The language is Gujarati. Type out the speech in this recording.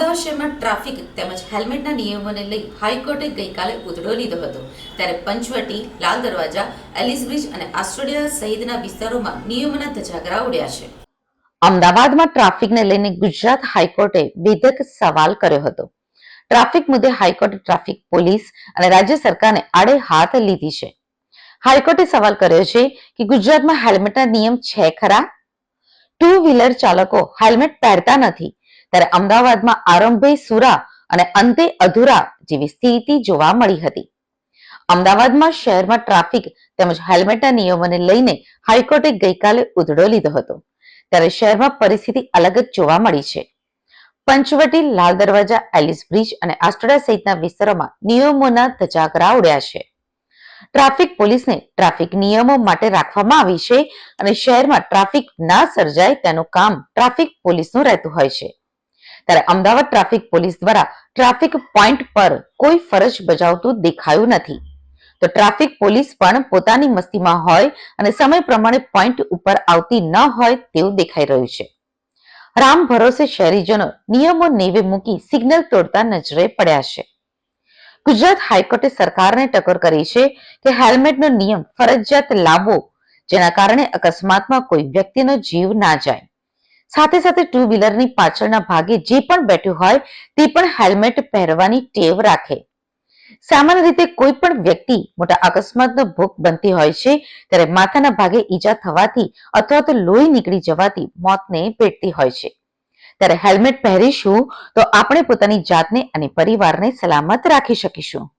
શહેરમાં ટ્રાફિક તેમજ હેલ્મેટના નિયમોને લઈ હાઈકોર્ટે ગઈકાલે ઉધડો લીધો હતો. ત્યારે પંચવટી, લાલ દરવાજા, એલિસ અને આસ્ટ્રેલિયા સહિતના વિસ્તારોમાં નિયમોના ધજાગરા ઉડ્યા છે. અમદાવાદમાં ટ્રાફિકને લઈને ગુજરાત હાઈકોર્ટે વેધક સવાલ કર્યો હતો. ટ્રાફિક મુદ્દે હાઈકોર્ટે ટ્રાફિક પોલીસ અને રાજ્ય સરકારને આડે હાથ લીધી છે. હાઈકોર્ટે સવાલ કર્યો છે કે ગુજરાતમાં હેલ્મેટના નિયમ છે ખરા? ટુ વ્હીલર ચાલકો હેલ્મેટ પહેરતા નથી ત્યારે અમદાવાદમાં આરંભે સુરા અને અંતે અધુરા જેવી સ્થિતિ જોવા મળી હતી. અમદાવાદમાં શહેરમાં ટ્રાફિક તેમજ હેલ્મેટના નિયમોને લઈને હાઈકોર્ટે ગઈકાલે ઉધડો લીધો હતો. ત્યારે શહેરમાં પરિસ્થિતિ અલગ જ જોવા મળી છે. પંચવટી, લાલ દરવાજા, એલિસ બ્રિજ અને આસ્ટોડા સહિતના વિસ્તારોમાં નિયમોના ધજાગરા ઉડ્યા છે. ટ્રાફિક પોલીસને ટ્રાફિક નિયમો માટે રાખવામાં આવી છે અને શહેરમાં ટ્રાફિક ના સર્જાય તેનું કામ ટ્રાફિક પોલીસનું રહેતું હોય છે. ત્યારે અમદાવાદ ટ્રાફિક પોલીસ દ્વારા ટ્રાફિક પોઈન્ટ પર કોઈ ફરજ બજાવતું દેખાયું નથી. તો ટ્રાફિક પોલીસ પણ પોતાની મસ્તીમાં હોય અને સમય પ્રમાણે પોઈન્ટ ઉપર આવતી ન હોય તેવું દેખાઈ રહ્યું છે. રામ ભરોસે શહેરીજનો નિયમો નેવે મૂકી સિગ્નલ તોડતા નજરે પડ્યા છે. ગુજરાત હાઈકોર્ટે સરકારને ટકોર કરી છે કે હેલ્મેટનો નિયમ ફરજિયાત લાવવો, જેના કારણે અકસ્માતમાં કોઈ વ્યક્તિનો જીવ ના જાય. સાથે સાથે ટુ વ્હીલરની પાછળના ભાગે જે પણ બેઠું હોય તે પણ હેલ્મેટ પહેરવાની ટેવ રાખે. સામાન્ય રીતે કોઈ પણ વ્યક્તિ મોટા અકસ્માતનો ભોગ બનતી હોય છે, ત્યારે માથાના ભાગે ઈજા થવાથી અથવા તો લોહી નીકળી જવાથી મોતને ભેટતી હોય છે. ત્યારે હેલ્મેટ પહેરીશું તો આપણે પોતાની જાતને અને પરિવારને સલામત રાખી શકીશું.